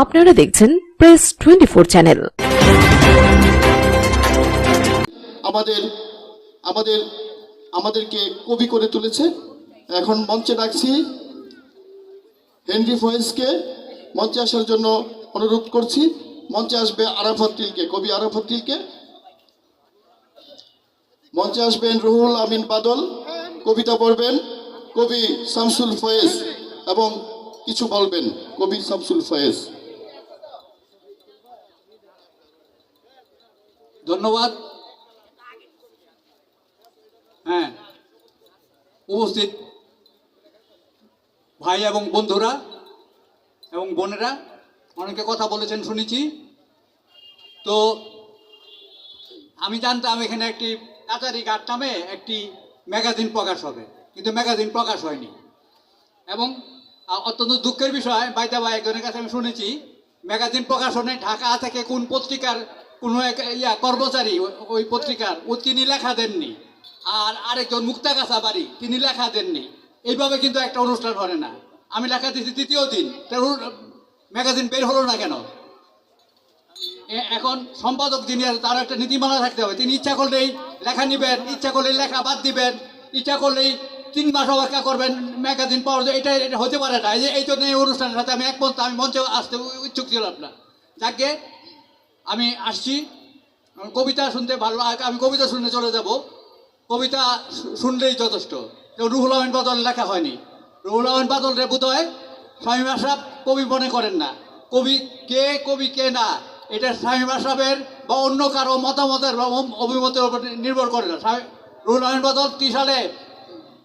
আপনারা দেখছেন press twenty channel আমাদের আমাদের, আমাদেরকে কবি করে তুলেছে। এখন মঞ্চে ডাকছি হেনরি ফয়েজকে। মঞ্চে আসার জন্য অনুরোধ করছি। মঞ্চে আসবে আরাফাত তিলকে, কবি আরাফাত তিলকে। মঞ্চে আসবেন রুহুল আমিন বাদল। কবিতা পড়বেন কবি শামসুল ফয়েজ এবং কিছু বলবেন কবি শামসুল ফয়েজ। ধন্যবাদ। হ্যাঁ উপস্থিত ভাই এবং বন্ধুরা এবং বোনেরা, অনেকে কথা বলেছেন, শুনেছি। তো আমি জানতাম এখানে একটি কাচারি ঘাট নামে একটি ম্যাগাজিন প্রকাশ হবে, কিন্তু ম্যাগাজিন প্রকাশ হয়নি। এবং অত্যন্ত দুঃখের বিষয় বাইদা ভাই একজনের কাছে আমি শুনেছি, ম্যাগাজিন প্রকাশনে ঢাকা থেকে কোন পত্রিকার কোনো এক ইয়া কর্মচারী ওই- পত্রিকার, ও তিনি লেখা দেননি। আর আরেকজন মুক্তাগাছা বাড়ি তিনি লেখা দেননি। এইভাবে কিন্তু একটা অনুষ্ঠান হয় না। আমি লেখা দিয়েছি তৃতীয় দিন। ম্যাগাজিন বের হলো না কেন? এখন সম্পাদক যিনি আছে তার একটা নীতিমালা থাকতে হবে। তিনি ইচ্ছা করলেই লেখা নিবেন, ইচ্ছা করলেই লেখা বাদ দিবেন, ইচ্ছা করলেই তিন মাস অপেক্ষা করবেন ম্যাগাজিন পাওয়ার। এটা এটা হতে পারে না। এই জন্য এই অনুষ্ঠানের সাথে আমি একমত। আমি মঞ্চে আসতে ইচ্ছুক ছিলাম না। যাকে আমি আসছি। কবিতা শুনতে ভালো, আমি কবিতা শুনতে চলে যাব। কবিতা শুনলেই যথেষ্ট। রুহুল আমিন বাদল লেখা হয়নি। রুহুল আমিন বাদল রে বোধ হয় স্বামী আশরাফ কবি মনে করেন না। কবি কে কবি কে না, এটা স্বামী আশরাফের বা অন্য কারও মতামতের বা অভিমতের উপর নির্ভর করে না। রুহুল আমিন বাদল ত্রিশালে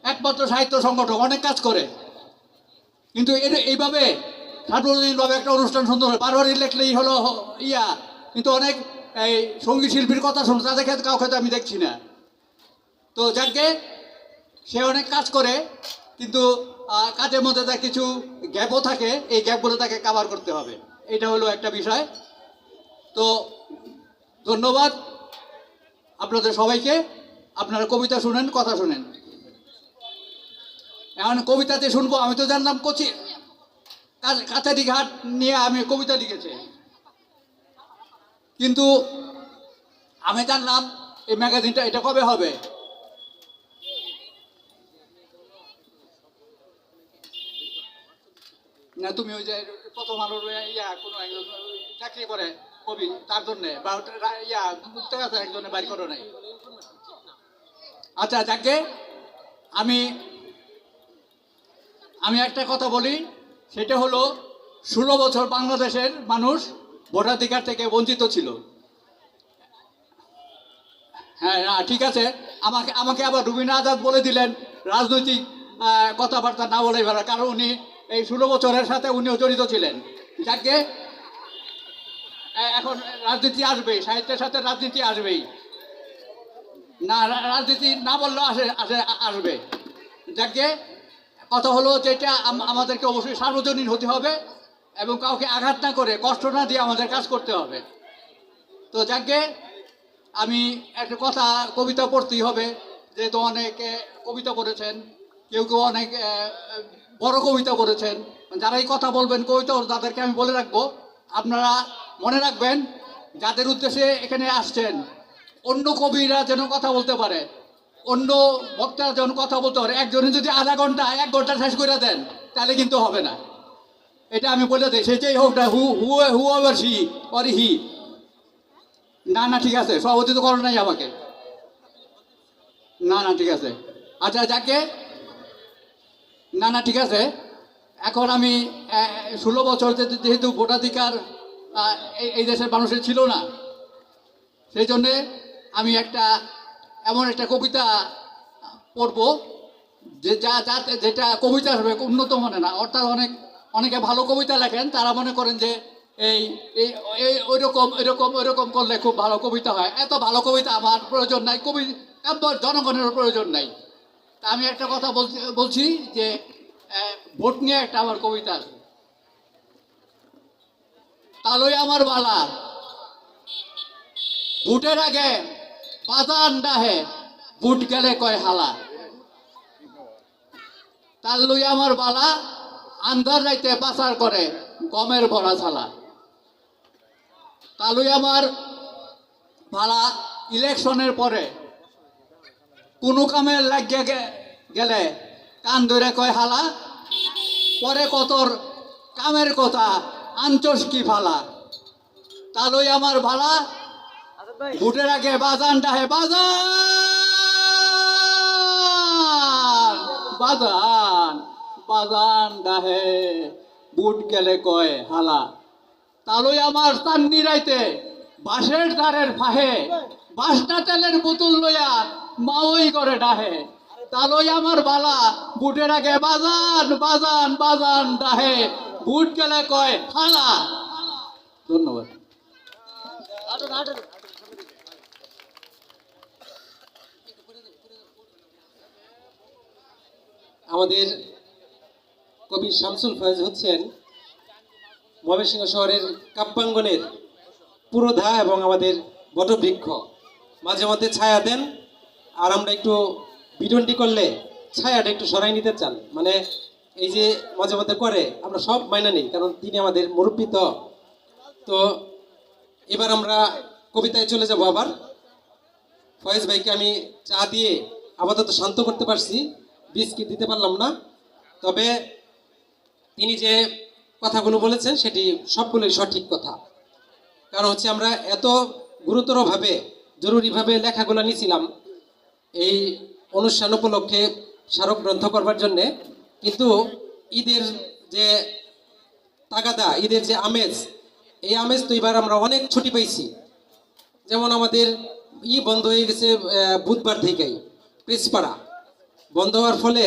একমাত্র সাহিত্য সংগঠক, অনেক কাজ করে। কিন্তু এটা এইভাবে সার্বজনীনভাবে একটা অনুষ্ঠান সুন্দর হয়। বারবারই লেখলেই হলো ইয়া। কিন্তু অনেক এই সংগীত শিল্পীর কথা শুনে তাদের ক্ষেত্রে কাউকে তো আমি দেখছি না। তো যাকে, সে অনেক কাজ করে, কিন্তু কাজের মধ্যে তার কিছু গ্যাপও থাকে, এই গ্যাপগুলো তাকে কাভার করতে হবে। এটা হলো একটা বিষয়। তো ধন্যবাদ আপনাদের সবাইকে। আপনারা কবিতা শুনেন, কথা শুনেন। এখন কবিতাতে শুনব, আমি তো জানলাম কোচি কাছারি ঘাট নিয়ে আমি কবিতা লিখেছে। কিন্তু আমি জানলাম এই ম্যাগাজিনটা এটা কবে হবে? না, তুমি ওই যে প্রথম আলোর ইয়া, কোনো একজন চাকরি করে, কবি, তার জন্যে, বা ইয়া মুক্তাগাছার একজনে বাড়ি করো নাই। আচ্ছা যাকে আমি আমি একটা কথা বলি, সেটা হলো, ষোলো বছর বাংলাদেশের মানুষ ভোটাধিকার থেকে বঞ্চিত ছিল। হ্যাঁ না ঠিক আছে। আমাকে আমাকে আবার রুবিনা আজাদ বলে দিলেন, রাজনৈতিক কথাবার্তা না বলে ভালো, কারণ উনি এই ষোলো বছরের সাথে উনিও জড়িত ছিলেন। যাকে এখন রাজনীতি আসবেই সাহিত্যের সাথে রাজনীতি আসবেই। না রাজনীতি না বললেও আসে আসে, আসবে। যাকে, কথা হলো যেটা আমাদেরকে অবশ্যই সার্বজনীন হতে হবে। এবং কাউকে আঘাত না করে, কষ্ট না দিয়ে আমাদের কাজ করতে হবে। তো যাকে আমি একটা কথা, কবিতা পড়তেই হবে, যেহেতু অনেকে কবিতা পড়েছেন, কেউ কেউ অনেক বড় কবিতা পড়েছেন, যারাই কথা বলবেন কবিতা তাদেরকে আমি বলে রাখব, আপনারা মনে রাখবেন, যাদের উদ্দেশ্যে এখানে আসছেন, অন্য কবিরা যেন কথা বলতে পারে, অন্য বক্তারা যেন কথা বলতে পারে, একজনে যদি আধা ঘণ্টা, এক ঘণ্টা শেষ করে দেন, তাহলে কিন্তু হবে না। এটা আমি বলে দিই সেটাই হোক না, হু হু হু আবার সি অর হি। না না, ঠিক আছে সভাপতি তো করো নাই আমাকে। না না, ঠিক আছে। আচ্ছা যাকে? না না, ঠিক আছে। এখন আমি ষোলো বছর যেহেতু ভোটাধিকার এই দেশের মানুষের ছিল না, সেই জন্যে আমি একটা, এমন একটা কবিতা পড়ব, যে যা, যাতে যেটা কবিতা হবে, উন্নত মনে না, অর্থাৎ অনেক অনেকে ভালো কবিতা লেখেন, তারা মনে করেন যে এই এই ওইরকম এরকম ওইরকম করলে খুব ভালো কবিতা হয়। এত ভালো কবিতা আমার প্রয়োজন নাই, কবি জনগণের প্রয়োজন নাই। তা আমি একটা কথা বলছি বলছি যে ভোট নিয়ে একটা আমার কবিতা আছে। তালই আমার বালা, ভোটের আগে বাজার ডাহে, ভোট গেলে কয় হালা? তার লই আমার বালা আন্ধার রাইতে পাচার করে গমের ভরা ছালা তালুই আমার ভাড়া ইলেকশনের পরে কোনো কামে লাগিয়ে গেলে কান ধরে কয়, হালা, পরে কতর কামের কথা আঞ্চস কি ফালা তালুই আমার ভালা, ভোটের আগে বাজান ডাহে, বাজান বাজান। বাজান ডাহে বুট গেলে কয় হালা। তালুই আমার চান্নি রাইতে, বাঁশের দ্বারের ফাহে বাসটা তেলের বোতল লইয়া মাওই করে ডাহে। তালুই আমার বালা, বুটের আগে বাজান বাজান বাজান ডাহে বুট গেলে কয় হালা। ধন্যবাদ। আমাদের কবি শামসুল ফয়েজ হচ্ছেন ময়মনসিংহ শহরের কাব্যাঙ্গনের পুরোধা এবং আমাদের বটবৃক্ষ। মাঝে মধ্যে ছায়া দেন। আর আমরা একটু বিডন্ডি করলে ছায়াটা একটু সরাই নিতে চান। মানে এই যে মাঝে মধ্যে করে, আমরা সব মাইনা নিই, কারণ তিনি আমাদের মুরব্বী তো। তো এবার আমরা কবিতায় চলে যাব আবার। ফয়েজ ভাইকে আমি চা দিয়ে আপাতত শান্ত করতে পারছি, বিস্কিট দিতে পারলাম না। তবে তিনি যে কথাগুলো বলেছেন, সেটি সবগুলোই সঠিক কথা। কারণ হচ্ছে আমরা এত গুরুতরভাবে, জরুরিভাবে লেখাগুলো নিয়েছিলাম এই অনুষ্ঠান উপলক্ষে স্মারক গ্রন্থ করবার জন্যে, কিন্তু ঈদের যে তাগাদা, ঈদের যে আমেজ, এই আমেজ তো এবার আমরা অনেক ছুটি পাইছি। যেমন আমাদের ই বন্ধ হয়ে গেছে বুধবার থেকেই প্রেসপাড়া বন্ধ হওয়ার ফলে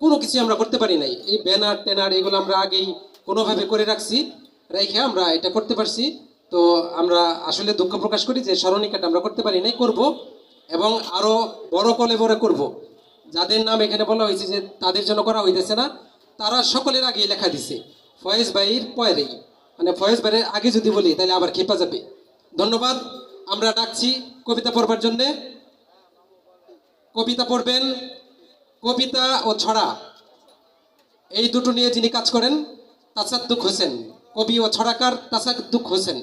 কোনো কিছু আমরা করতে পারি নাই। এই ব্যানার ট্যানার এগুলো আমরা আগেই কোনোভাবে করে রাখছি, রেখে আমরা এটা করতে পারছি। তো আমরা আসলে দুঃখ প্রকাশ করি যে স্মরণিকাটা আমরা করতে পারি নাই, করব এবং আরও বড় কলে বড় করব। যাদের নাম এখানে বলা হয়েছে যে তাদের জন্য করা হইতেছে না, তারা সকলের আগে লেখা দিছে, ফয়েজ ভাইয়ের পয়েরেই। মানে ফয়েজ ভাইয়ের আগে যদি বলি, তাহলে আবার খেপা যাবে। ধন্যবাদ, আমরা ডাকছি কবিতা পড়বার জন্যে। কবিতা পড়বেন কবিতা ও ছড়া, এই দুটো নিয়ে যিনি কাজ করেন, তাসাদ্দুক হোসেন। কবি ও ছড়াকার তাসাদ্দুক হোসেন।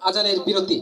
আজানের বিরতি।